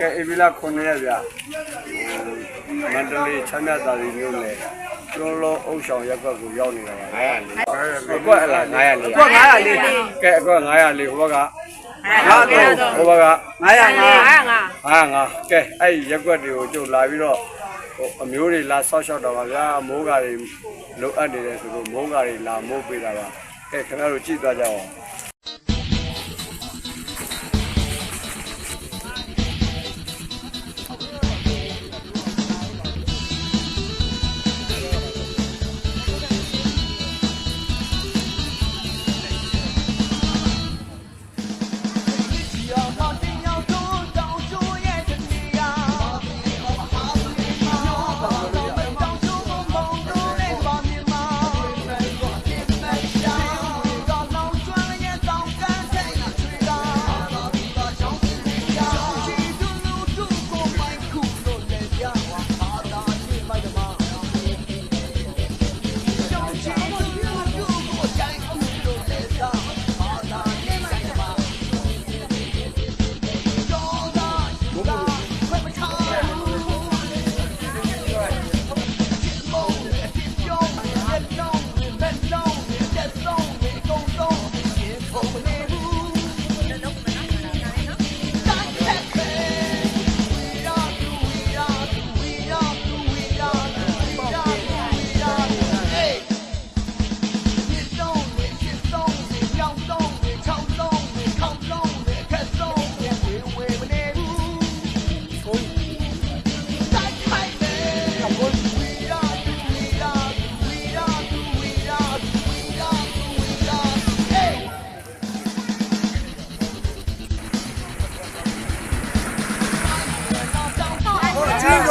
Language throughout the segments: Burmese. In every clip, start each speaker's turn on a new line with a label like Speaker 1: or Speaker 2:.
Speaker 1: ကဲဧပြီလ9ရက်ဗျမန္တလေးချမ်းမြသာရီမြို့နယ်ကျွန်းလုံးအုပ်ဆောင်ရပ်ကွက်ကိုရောက်နေတာပါ904အကွက်အလား904
Speaker 2: အကွက်904
Speaker 1: ကဲအကွက်904ဟိုဘက်က
Speaker 2: ငါတော့
Speaker 1: ဟိုဘက်က
Speaker 2: 905
Speaker 1: 55ကဲအဲ့ဒီရပ်ကွက်တွေကိုကျုပ်လာပြီးတော့ဟိုအမျိုးတွေလာဆောက်ရှောက်တော့ပါဗျာအမိုးကာတွေလိုအပ်နေတယ်ဆိုလို့မိုးကာတွေလာမိုးပေးတာပါကဲခင်ဗျားတို့ကြည့်သွားကြအောင်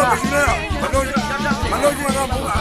Speaker 3: 만나오지 마라 만나오지 마라 만나오지 마라